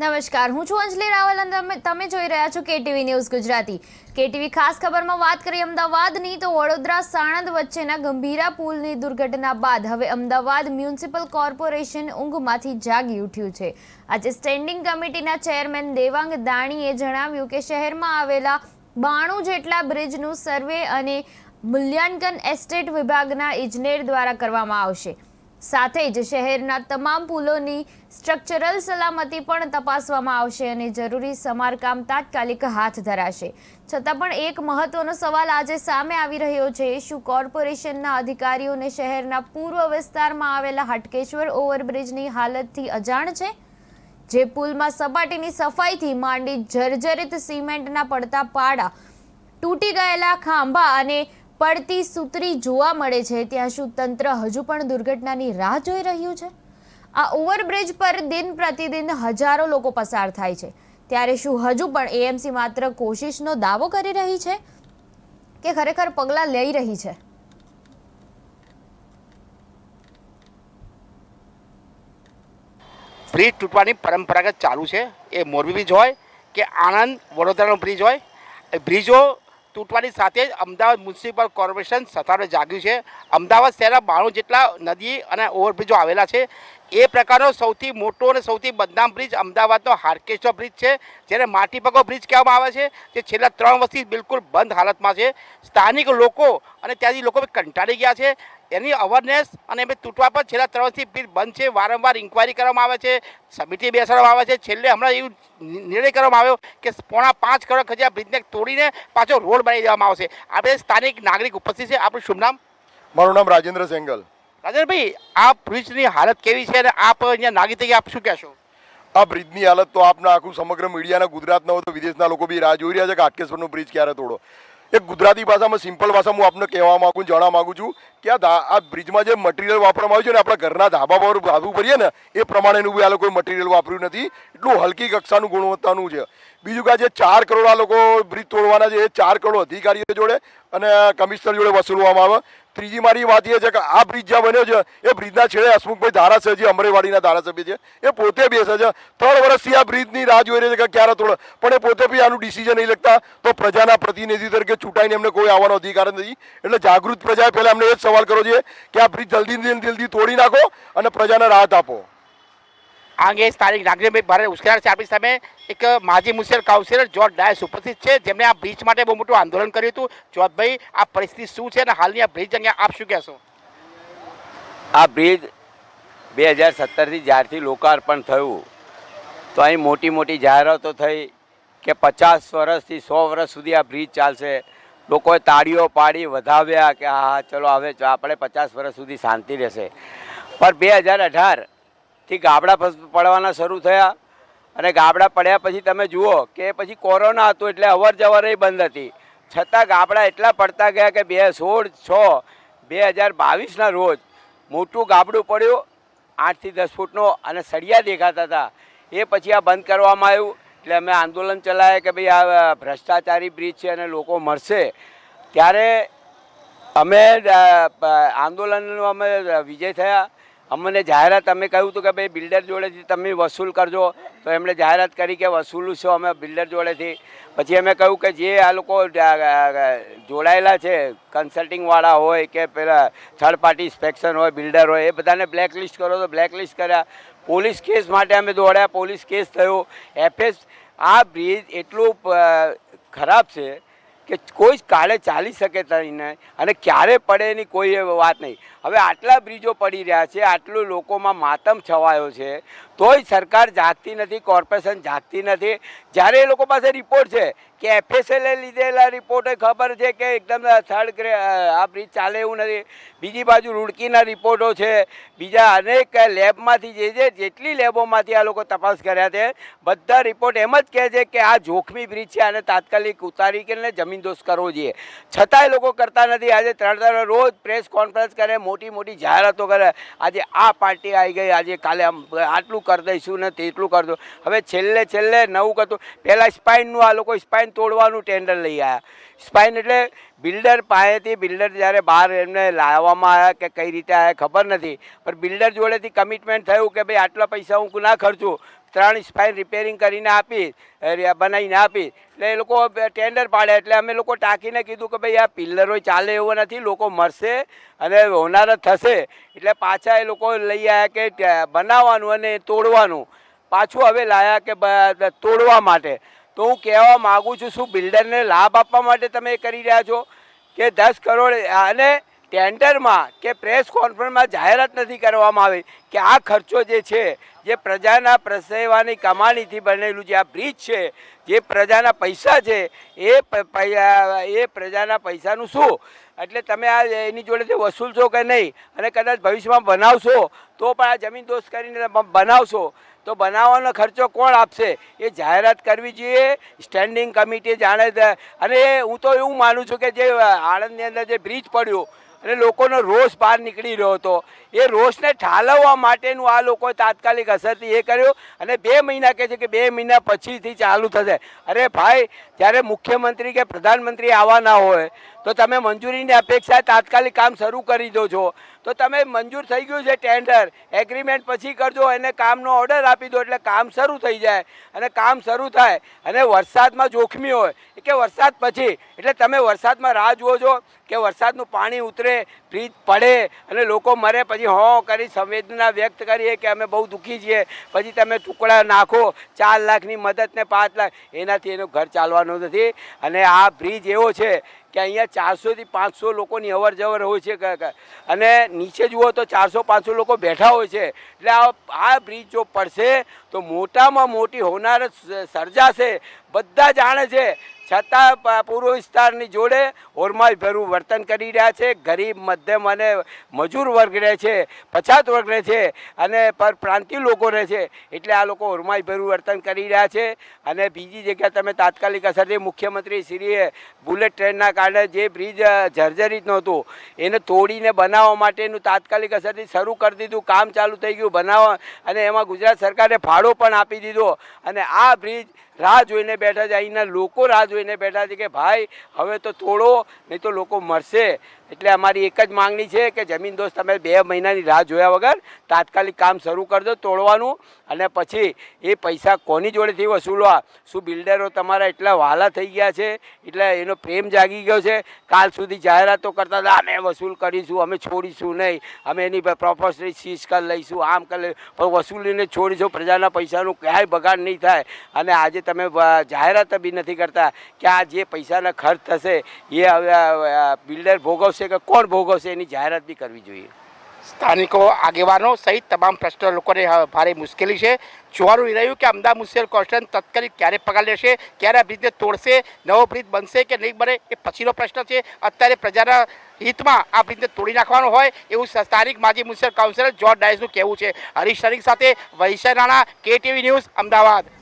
નમસ્કાર, હું છું અંજલિ રાવલ અને તમે જોઈ રહ્યા છો કેટીવી ન્યૂઝ ગુજરાતી. કેટીવી ખાસ ખબરમાં વાત કરીએ અમદાવાદની, તો વડોદરા સાણંદ વચ્ચેના ગંભીરા પુલની દુર્ઘટના બાદ હવે અમદાવાદ મ્યુનિસિપલ કોર્પોરેશન ઊંઘમાંથી જાગી ઉઠ્યું છે. આજે સ્ટેન્ડિંગ કમિટીના ચેરમેન દેવાંગ દાણીએ જણાવ્યું કે શહેરમાં આવેલા બાણું જેટલા બ્રિજનું સર્વે અને મૂલ્યાંકન એસ્ટેટ વિભાગના ઇજનેર દ્વારા કરવામાં આવશે. સાથે જ શહેરના તમામ પુલોની સ્ટ્રક્ચરલ સલામતી પણ તપાસવામાં આવશે અને જરૂરી સમારકામ તાત્કાલિક હાથ ધરાશે. છતાં પણ એક મહત્વનો સવાલ આજે સામે આવી રહ્યો છે. શું કોર્પોરેશનના અધિકારીઓને શહેરના પૂર્વ વિસ્તારમાં આવેલા હાટકેશ્વર ઓવરબ્રિજની હાલતથી અજાણ છે? જે પુલમાં સપાટીની સફાઈથી માંડી જર્જરિત સિમેન્ટના પડતા પાડા તૂટી ગયેલા ખાંભા અને પડતી સૂતરી જોવા મળે છે, ત્યાં શું તંત્ર હજુ પણ દુર્ઘટનાની રાહ જોઈ રહ્યું છે? આ ઓવરબ્રિજ પર દિન પ્રતિદિન હજારો લોકો પસાર થાય છે. ત્યારે શું હજુ પણ એએમસી માત્ર કોશિશનો દાવો કરી રહી છે કે ખરેખર પગલાં લઈ રહી છે? બ્રિજ તૂટવાની પરંપરાગત ચાલુ છે. એ મોરબી બ્રિજ હોય કે આણંદ વડોદરાનો બ્રિજ હોય. બ્રિજો તૂટવાની સાથે જ અમદાવાદ મ્યુનિસિપલ કોર્પોરેશન સત્તારે જાગ્યું છે. અમદાવાદ શહેરના બાણું જેટલા નદી અને ઓવરબ્રિજો આવેલા છે. એ પ્રકારનો સૌથી મોટો અને સૌથી બદનામ બ્રિજ અમદાવાદનો હાર્કેશ્વર બ્રિજ છે, જેને માટીપગો બ્રિજ કહેવામાં આવે છે, જે છેલ્લા ત્રણ વર્ષથી બિલકુલ બંધ હાલતમાં છે. સ્થાનિક લોકો અને ત્યાંથી લોકો કંટાળી ગયા છે. એની અવેરનેસ અને એમ તૂટવા પર છેલ્લા ત્રણ વર્ષથી બ્રિજ બંધ છે. વારંવાર ઇન્કવાયરી કરવામાં આવે છે સમિતિ બેસાડવામાં આવે છે. છેલ્લે હમણાં એવું નિર્ણય કરવામાં આવ્યો કે પોણા પાંચ કરોડ ખર્ચે આ બ્રિજને તોડીને પાછો રોડ બનાવી દેવામાં આવશે. આપણે સ્થાનિક નાગરિક ઉપસ્થિત છે. આપણું શુભ નામ? મારું નામ રાજેન્દ્ર સેંગલ. રાજેન્દ્રભાઈ આ બ્રિજની હાલત કેવી છે અને આપ અહીંયા નાગરિક તરીકે આપ શું કહેશો? આ બ્રિજની હાલત તો આપના આખું સમગ્ર મીડિયાના ગુજરાતના હોય તો વિદેશના લોકો બી રાહ જોઈ રહ્યા છે કે હાટકેશ્વરનો બ્રિજ ક્યારે તોડો. એક ગુજરાતી ભાષામાં સિમ્પલ ભાષામાં હું આપને કહેવા માગું છું, માગું છું કે આ બ્રિજમાં જે મટીરિયલ વાપરવામાં આવ્યું છે ને, આપણા ઘરના ધાબા પર ધાબું ભરીએ ને, એ પ્રમાણેનું આ લોકોએ મટીરિયલ વાપર્યું નથી. એટલું હલકી કક્ષાનું ગુણવત્તાનું છે. બીજું કે જે ચાર કરોડ આ લોકો બ્રિજ તોડવાના છે, એ ચાર કરોડ અધિકારીઓ જોડે અને કમિશનર જોડે વસૂલવામાં આવે. ત્રીજી મારી વાત એ છે કે આ બ્રિજ જ્યાં બન્યો છે, એ બ્રિજના છેડે હસમુખભાઈ ધારાસભ્ય અમરેવાડીના ધારાસભ્ય છે. એ પોતે બેસે છે. ત્રણ વર્ષથી આ બ્રિજની રાહ જોઈ રહી છે કે ક્યારે તોડે. પણ એ પોતે બી આનું ડિસિઝન નહીં લખતા. તો પ્રજાના પ્રતિનિધિ તરીકે ચૂંટાઈને એમને કોઈ આવવાનો અધિકાર નથી. એટલે જાગૃત પ્રજાએ પહેલાં એમને એ સવાલ કરવો જોઈએ કે આ બ્રિજ જલ્દી જલ્દી તોડી નાખો અને પ્રજાને રાહત આપો. આ અંગે સ્થાનિક નાગરિકભાઈ ભારે ઉશ્કેરાટ છે. આપણી સામે એક માજી મ્યુનિસિપલ કાઉન્સિલર જોર્જ ડાયસ ઉપસ્થિત છે. જેમણે આ બ્રિજ માટે બહુ મોટું આંદોલન કર્યું હતું. જોર્જભાઈ આ પરિસ્થિતિ શું છે અને હાલની આ બ્રિજ અંગે આપ શું કહેશો? આ બ્રિજ બે હજાર સત્તરથી જ્યારથી લોકાર્પણ થયું તો અહીં મોટી મોટી જાહેરાતો થઈ કે પચાસ વર્ષથી સો વર્ષ સુધી આ બ્રિજ ચાલશે. લોકોએ તાળીઓ પાડી, વધાવ્યા કે હા ચલો, હવે આપણે પચાસ વર્ષ સુધી શાંતિ રહેશે. પણ બે હજાર અઢારથી ગાબડા પડવાના શરૂ થયા અને ગાબડા પડ્યા પછી તમે જુઓ કે પછી કોરોના હતું એટલે અવર જવર બંધ હતી. છતાં ગાબડા એટલા પડતા ગયા કે બે સોળ છ બે હજાર બાવીસના રોજ મોટું ગાબડું પડ્યું, આઠથી દસ ફૂટનો અને સળિયા દેખાતા હતા. એ પછી આ બંધ કરવામાં આવ્યું. એટલે અમે આંદોલન ચલાવ્યા કે ભાઈ આ ભ્રષ્ટાચારી બ્રિજ છે અને લોકો મરશે. ત્યારે અમે આંદોલનનો અમે વિજય થયા. અમને જાહેરાત, અમે કહ્યું હતું કે ભાઈ બિલ્ડર જોડેથી તમે વસૂલ કરજો. તો એમણે જાહેરાત કરી કે વસૂલું છો અમે બિલ્ડર જોડેથી. પછી અમે કહ્યું કે જે આ લોકો જોડાયેલા છે કન્સલ્ટિંગવાળા હોય કે પેલા થર્ડ પાર્ટી ઇન્સ્પેક્શન હોય, બિલ્ડર હોય, એ બધાને બ્લેકલિસ્ટ કરો. તો બ્લેકલિસ્ટ કર્યા. પોલીસ કેસ માટે અમે દોડ્યા, પોલીસ કેસ થયો. એફએસ, આ બ્રિજ એટલું ખરાબ છે કે કોઈ કાળે ચાલી શકે નહીં. અને ક્યારે પડે એની કોઈ વાત નહીં. હવે આટલા બ્રિજો પડી રહ્યા છે, આટલું લોકોમાં માતમ છવાયો છે, તોય સરકાર જાગતી નથી, કોર્પોરેશન જાગતી નથી. જ્યારે એ લોકો પાસે રિપોર્ટ છે કે એફએસએલે લીધેલા રિપોર્ટે ખબર છે કે એકદમ થર્ડ ગ્રે આ બ્રિજ ચાલે એવું નથી. બીજી બાજુ રૂડકીના રિપોર્ટો છે. બીજા અનેક લેબમાંથી જે છે જેટલી લેબોમાંથી આ લોકો તપાસ કર્યા છે, બધા રિપોર્ટ એમ જ કહે છે કે આ જોખમી બ્રિજ છે આને તાત્કાલિક ઉતારી કરીને જમીનદોસ્ત કરવો જોઈએ. છતાંય લોકો કરતા નથી. આજે ત્રણ ત્રણ રોજ પ્રેસ કોન્ફરન્સ કરે, મોટી મોટી જાહેરાતો કરે. આજે આ પાર્ટી આવી ગઈ, આજે કાલે આમ આટલું કરી દઈશું ને તેટલું કરી દો. હવે છેલ્લે છેલ્લે નવું કરતું. પહેલાં સ્પાઇનનું આ લોકો સ્પાઇન તોડવાનું ટેન્ડર લઈ આવ્યા સ્પાઇન એટલે બિલ્ડર પાસેથી બિલ્ડર જ્યારે બહાર એમને લાવવામાં આવ્યા કે કઈ રીતે આવ્યા ખબર નથી. પણ બિલ્ડર જોડેથી કમિટમેન્ટ થયું કે ભાઈ આટલા પૈસા હું ના ખર્ચું? ત્રણ સ્પાઇન રિપેરિંગ કરીને આપી બનાવીને આપી. એટલે એ લોકો ટેન્ડર પાડ્યા. એટલે અમે લોકો ટાંકીને કીધું કે ભાઈ આ પિલ્લરો ચાલે એવો નથી, લોકો મરશે અને હોનાર થશે. એટલે પાછા એ લોકો લઈ આવ્યા કે બનાવવાનું અને તોડવાનું. પાછું હવે લાયા કે તોડવા માટે. તો હું કહેવા માગું છું, શું બિલ્ડરને લાભ આપવા માટે તમે કરી રહ્યા છો? કે દસ કરોડ, અને ટેન્ડરમાં કે પ્રેસ કોન્ફરન્સમાં જાહેરાત નથી કરવામાં આવી. કે આ ખર્ચો જે છે, જે પ્રજાના પ્રસેવાની કમાણીથી બનેલું જે આ બ્રિજ છે, જે પ્રજાના પૈસા છે, એ એ પ્રજાના પૈસાનું શું? એટલે તમે આ એની જોડેથી વસૂલશો કે નહીં અને કદાચ ભવિષ્યમાં બનાવશો, તો પણ આ જમીન દોષ કરીને બનાવશો, તો બનાવવાનો ખર્ચો કોણ આપશે? એ જાહેરાત કરવી જોઈએ સ્ટેન્ડિંગ કમિટી જાણે અને હું તો એવું માનું છું કે જે આણંદની અંદર જે બ્રિજ પડ્યો, અને લોકોનો રોષ બહાર નીકળી રહ્યો હતો, એ રોષને ઠાલવવા માટેનું આ લોકોએ તાત્કાલિક અસરથી એ કર્યું અને બે મહિના કહે છે કે બે મહિના પછીથી ચાલુ થશે. અરે ભાઈ, જ્યારે મુખ્યમંત્રી કે પ્રધાનમંત્રી આવવાના હોય તો તમે મંજૂરીની અપેક્ષાએ તાત્કાલિક કામ શરૂ કરી દો છો. તો તમે મંજૂર થઈ ગયું છે ટેન્ડર. એગ્રીમેન્ટ પછી કરજો, એને કામનો ઓર્ડર આપી દો એટલે કામ શરૂ થઈ જાય. અને કામ શરૂ થાય અને વરસાદમાં જોખમી હોય કે વરસાદ પછી, એટલે તમે વરસાદમાં રાહ જુઓ છો કે વરસાદનું પાણી ઉતરે બ્રિજ પડે અને લોકો મરે, પછી હો કરી સંવેદના વ્યક્ત કરીએ કે અમે બહુ દુઃખી છીએ. પછી તમે ટુકડા નાખો, ચાર લાખની મદદ ને પાંચ લાખ. એનાથી એનું ઘર ચાલવાનું નથી. અને આ બ્રિજ એવો છે કે અહીંયા ચારસોથી પાંચસો લોકોની અવર જવર હોય છે અને નીચે જુઓ તો ચારસો પાંચસો લોકો બેઠા હોય છે. એટલે આ બ્રિજ જો પડશે તો મોટામાં મોટી હોનાર સર્જાશે બધા જાણે છે છતાં પૂર્વ વિસ્તારની જોડે ઓરમાલ વર્તન કરી રહ્યા છે ગરીબ મધ્યમ અને મજૂર વર્ગ રહે છે પછાત વર્ગ રહે છે અને પરપ્રાંતિય લોકો રહે છે. એટલે આ લોકો ઓરમાઈ વર્તન કરી રહ્યા છે. અને બીજી જગ્યા તમે તાત્કાલિક અસરથી મુખ્યમંત્રી શ્રીએ બુલેટ ટ્રેનના કારણે જે બ્રિજ અ, જર્જરિત નહોતું એને તોડીને બનાવવા માટેનું તાત્કાલિક અસરથી શરૂ કરી દીધું. કામ ચાલુ થઈ ગયું બનાવવા અને એમાં ગુજરાત સરકારે ફાળો પણ આપી દીધો અને આ બ્રિજ રાહ જોઈને બેઠા છે. અહીંના લોકો રાહ જોઈને બેઠા છે કે ભાઈ, હવે તો તોડો, નહીં તો લોકો મરશે. એટલે અમારી એક જ માંગણી છે કે જમીન દોસ્ત, તમે બે મહિનાની રાહ જોયા વગર તાત્કાલિક કામ શરૂ કરજો તોડવાનું. અને પછી એ પૈસા કોની જોડેથી વસૂલવા? શું બિલ્ડરો તમારા એટલા વાલા થઈ ગયા છે? એટલે એનો પ્રેમ જાગી ગયો છે. કાલ સુધી જાહેરાતો કરતા હતા, અમે વસૂલ કરીશું, અમે છોડીશું નહીં. અમે એની પ્રોપર્ટી સીઝ કરી લઈશું, આમ કરી લઈશું પણ વસૂલીને છોડીશું, પ્રજાના પૈસાનું ક્યાંય બગાડ નહીં થાય. અને આજે તમે જાહેરાત બી નથી કરતા કે આ જે પૈસાના ખર્ચ થશે, એ હવે બિલ્ડર ભોગવશે કે કોણ ભોગવશે, એની જાહેરાત બી કરવી જોઈએ. સ્થાનિકો આગેવાનો સહિત તમામ પ્રશ્ન લોકોને ભારે મુશ્કેલી છે. જોવાનું રહ્યું કે અમદાવાદ મ્યુનિસિપલ કોર્પોરેશન તત્કાલિક ક્યારે પગાર લેશે, ક્યારે આ બ્રિજને તોડશે, નવો બ્રિજ બનશે કે નહીં બને, એ પછીનો પ્રશ્ન છે. અત્યારે પ્રજાના હિતમાં આ બ્રિજને તોડી નાખવાનો હોય એવું સ્થાનિક માજી મ્યુનિસિપલ કાઉન્સિલર જોર્જ ડાયસનું કહેવું છે. હરીશ શરીફ સાથે વૈશાલ રાણા, કેટીવી ન્યૂઝ, અમદાવાદ.